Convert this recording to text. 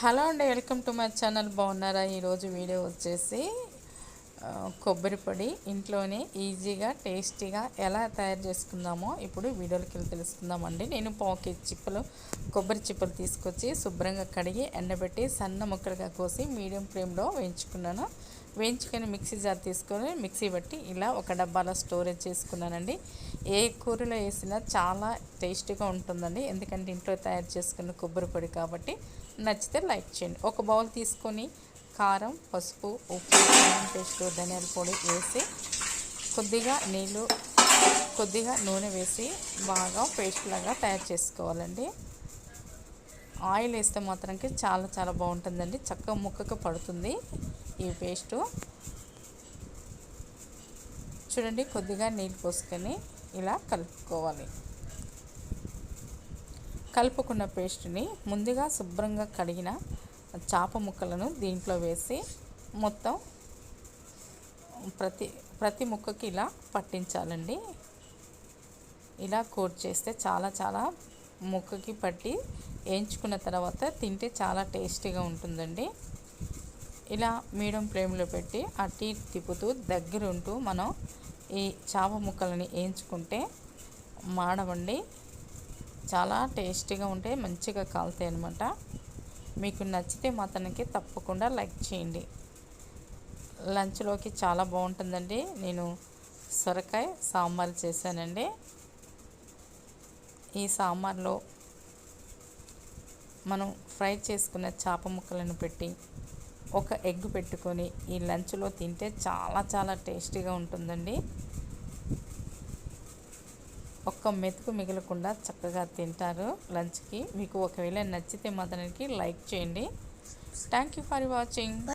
Hello అండి welcome to my channel. బాగున్నారా? ఈరోజు వీడియో వచ్చేసి కొబ్బరి పొడి. ఇంట్లోనే ఈజీగా టేస్టీగా ఎలా తయారు చేసుకుందామో ఇప్పుడు వీడియోలోకి వెళ్ళి తెలుసుకుందామండి. నేను పాకెట్ చిప్పలు కొబ్బరి చిప్పలు తీసుకొచ్చి శుభ్రంగా కడిగి ఎండబెట్టి సన్న ముక్కలుగా కోసి మీడియం ఫ్లేమ్లో వేయించుకున్నాను. వేయించుకొని మిక్సీ జార్ తీసుకొని మిక్సీ బట్టి ఇలా ఒక డబ్బాలో స్టోరేజ్ చేసుకున్నానండి. ఏ కూరలో వేసినా చాలా టేస్టీగా ఉంటుందండి. ఎందుకంటే ఇంట్లో తయారు చేసుకున్న కొబ్బరి పొడి కాబట్టి నచ్చితే లైక్ చేయండి. ఒక బౌల్ తీసుకొని కారం పసుపు ఉప్పు పేస్ట్ ధనియాల పొడి వేసి కొద్దిగా నీళ్ళు కొద్దిగా నూనె వేసి బాగా పేస్ట్ లాగా తయారు చేసుకోవాలండి. ఆయిల్ వేస్తే మాత్రంకి చాలా చాలా బాగుంటుందండి. చక్కగా ముక్కకు పడుతుంది. ఈ పేస్టు. చూడండి కొద్దిగా నీళ్ళు పోసుకొని ఇలా కలుపుకోవాలి. కలుపుకున్న పేస్ట్ని ముందుగా శుభ్రంగా కడిగిన చేప ముక్కలను దీంట్లో వేసి మొత్తం ప్రతి ప్రతి ముక్కకి ఇలా పట్టించాలండి. ఇలా కోట్ చేస్తే చాలా చాలా ముక్కకి పట్టి వేయించుకున్న తర్వాత తింటే చాలా టేస్టీగా ఉంటుందండి. ఇలా మీడియం ఫ్లేమ్లో పెట్టి అట్టి తిప్పుతూ దగ్గరుంటూ మనం ఈ చేప ముక్కలని వేయించుకుంటే మాడవండి. చాలా టేస్టీగా ఉంటే మంచిగా కాలుతాయి అనమాట మీకు నచ్చితే మాత్రానికి తప్పకుండా లైక్ చేయండి. లంచ్లోకి చాలా బాగుంటుందండి. నేను సొరకాయ సాంబార్ చేశానండి. ఈ సాంబార్లో మనం ఫ్రై చేసుకున్న చేప ముక్కలను పెట్టి ఒక ఎగ్ పెట్టుకొని ఈ లంచ్లో తింటే చాలా చాలా టేస్టీగా ఉంటుందండి. ఒక్క మెతుకు మిగలకుండా చక్కగా తింటారు లంచ్కి. మీకు ఒకవేళ నచ్చితే మాత్రానికి లైక్ చేయండి. Thank you for watching.